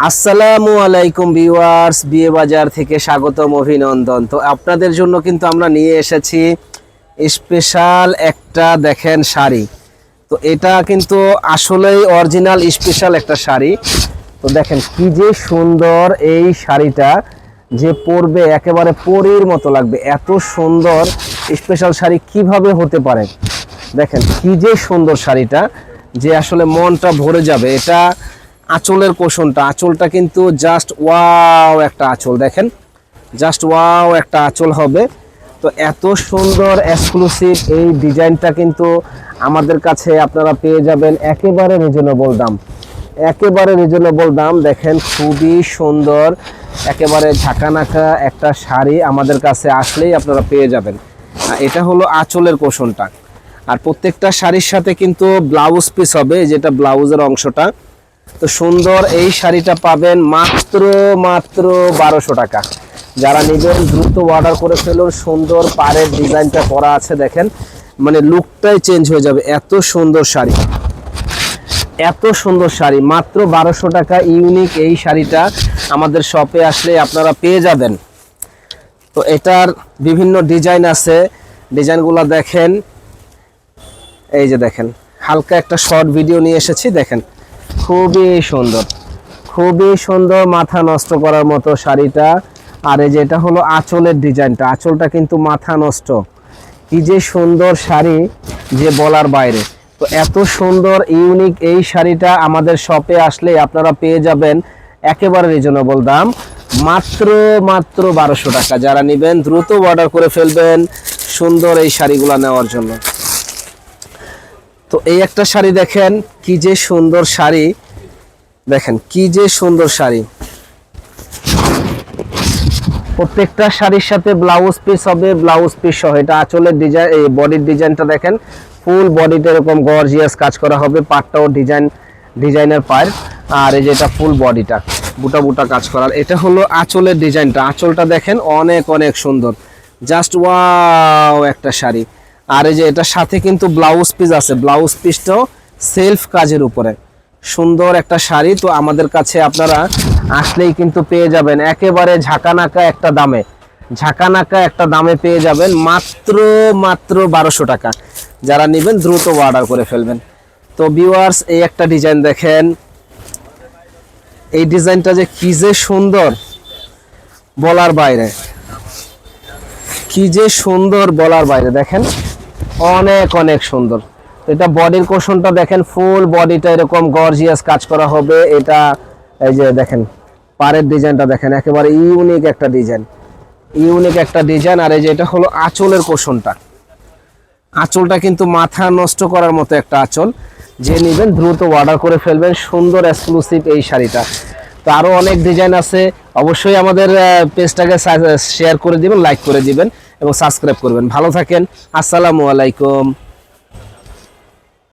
আসসালামু আলাইকুম ভিউয়ার্স, বিয়ে বাজার থেকে স্বাগতম, অভিনন্দন। তো আপনাদের জন্য কিন্তু আমরা নিয়ে এসেছি স্পেশাল একটা, দেখেন শাড়ি। তো এটা কিন্তু আসলেই অরিজিনাল স্পেশাল একটা শাড়ি। তো দেখেন কি যে সুন্দর এই শাড়িটা, যে পরবে, একেবারে পরীর মতো লাগবে। এত সুন্দর স্পেশাল শাড়ি কীভাবে হতে পারে? দেখেন কি যে সুন্দর শাড়িটা, যে আসলে মনটা ভরে যাবে। এটা আঁচলের কোষণটা আঁচলটা কিন্তু জাস্ট ওয়াও একটা আঁচল, দেখেন। জাস্ট ওয়াও একটা আঁচল হবে। তো এত সুন্দর এক্সক্লুসিভ এই ডিজাইনটা কিন্তু আমাদের কাছে আপনারা পেয়ে যাবেন একেবারে রিজনেবল দাম। একেবারে রিজনেবল দাম, দেখেন, খুবই সুন্দর, একেবারে ঝাঁকানাকা একটা শাড়ি আমাদের কাছে আসলেই আপনারা পেয়ে যাবেন। এটা হলো আঁচলের কোষণটা আর প্রত্যেকটা শাড়ির সাথে কিন্তু ব্লাউজ পিস হবে, যেটা ব্লাউজের অংশটা। তো সুন্দর এই শাড়িটা পাবেন মাত্র মাত্র বারোশো টাকা। যারা নেবেন দ্রুত অর্ডার করে ফেলুন, সুন্দর পাড়ের ডিজাইনটা করা আছে, দেখেন। মানে লুকটাই চেঞ্জ হয়ে যাবে। এত সুন্দর শাড়ি। এত সুন্দর শাড়ি। মাত্র বারোশো টাকা ইউনিক এই শাড়িটা আমাদের শপে আসলে আপনারা পেয়ে যাবেন। তো এটার বিভিন্ন ডিজাইন আছে। ডিজাইনগুলো দেখেন। এই যে দেখেন, হালকা একটা শর্ট ভিডিও নিয়ে এসেছি, দেখেন। খুবই সুন্দর। খুবই সুন্দর মাথা নষ্ট করার মতো শাড়িটা। আর এই যে এটা হলো আঁচলের ডিজাইনটা। আঁচলটা কিন্তু মাথা নষ্ট। কি যে সুন্দর শাড়ি যে বলার বাইরে। তো এত সুন্দর, ইউনিক এই শাড়িটা আমাদের শপে আসলে আপনারা পেয়ে যাবেন একেবারে রিজনেবল দাম। মাত্র মাত্র বারোশো টাকা। যারা নেবেন, দ্রুত অর্ডার করে ফেলবেন সুন্দর এই শাড়িগুলো নেওয়ার জন্য। তো এই একটা শাড়ি দেখেন, কি যে সুন্দর শাড়ি। দেখেন, কি যে সুন্দর শাড়ি। প্রত্যেকটা শাড়ির সাথে ব্লাউজ পিস হবে ব্লাউজ পিস সহ। এটা আঁচলের ডিজাইন এই বডির ডিজাইনটা দেখেন। ফুল বডিতে এরকম গর্জিয়াস কাজ করা হবে, পাটটাও ডিজাইন ডিজাইনের পায়ের। আর এই যে এটা ফুল বডিটা বুটা বুটা কাজ করার। এটা হলো আঁচলের ডিজাইনটা আঁচলটা দেখেন, অনেক অনেক সুন্দর। জাস্ট ওয়াও একটা শাড়ি। আর এই যে এটার সাথে কিন্তু ব্লাউজ পিস আছে। ব্লাউজ পিসটাও সেলফ কাজের উপরে। সুন্দর একটা শাড়ি। তো আমাদের কাছে আপনারা আসলেই কিন্তু পেয়ে যাবেন। একেবারে ঝাঁকানাকা একটা দামে। ঝাঁকানাকা একটা দামে পেয়ে যাবেন মাত্র মাত্র বারোশো টাকা। যারা নেবেন দ্রুত অর্ডার করে ফেলবেন। তো ভিউয়ার্স এই একটা ডিজাইন দেখেন। এই ডিজাইনটা যে কি যে সুন্দর, বলার বাইরে। কি যে সুন্দর বলার বাইরে। দেখেন। অনেক অনেক সুন্দর। এটা বডির কোশনটা দেখেন ফুল বডিটা এরকম গর্জিয়াস কাজ করা হবে। এটা এই যে দেখেন, পাড়ের ডিজাইনটা দেখেন, একেবারে ইউনিক একটা ডিজাইন ইউনিক একটা ডিজাইন আর এই যে এটা হলো আঁচলের কোশনটা আঁচলটা কিন্তু মাথা নষ্ট করার মতো একটা আঁচল। যে নেবেন, দ্রুত অর্ডার করে ফেলবেন, সুন্দর এক্সক্লুসিভ এই শাড়িটা। তো আরও অনেক ডিজাইন আছে। অবশ্যই আমাদের পেজটাকে শেয়ার করে দিবেন লাইক করে দিবেন এবং সাবস্ক্রাইব করবেন। ভালো থাকেন। আসসালামু আলাইকুম।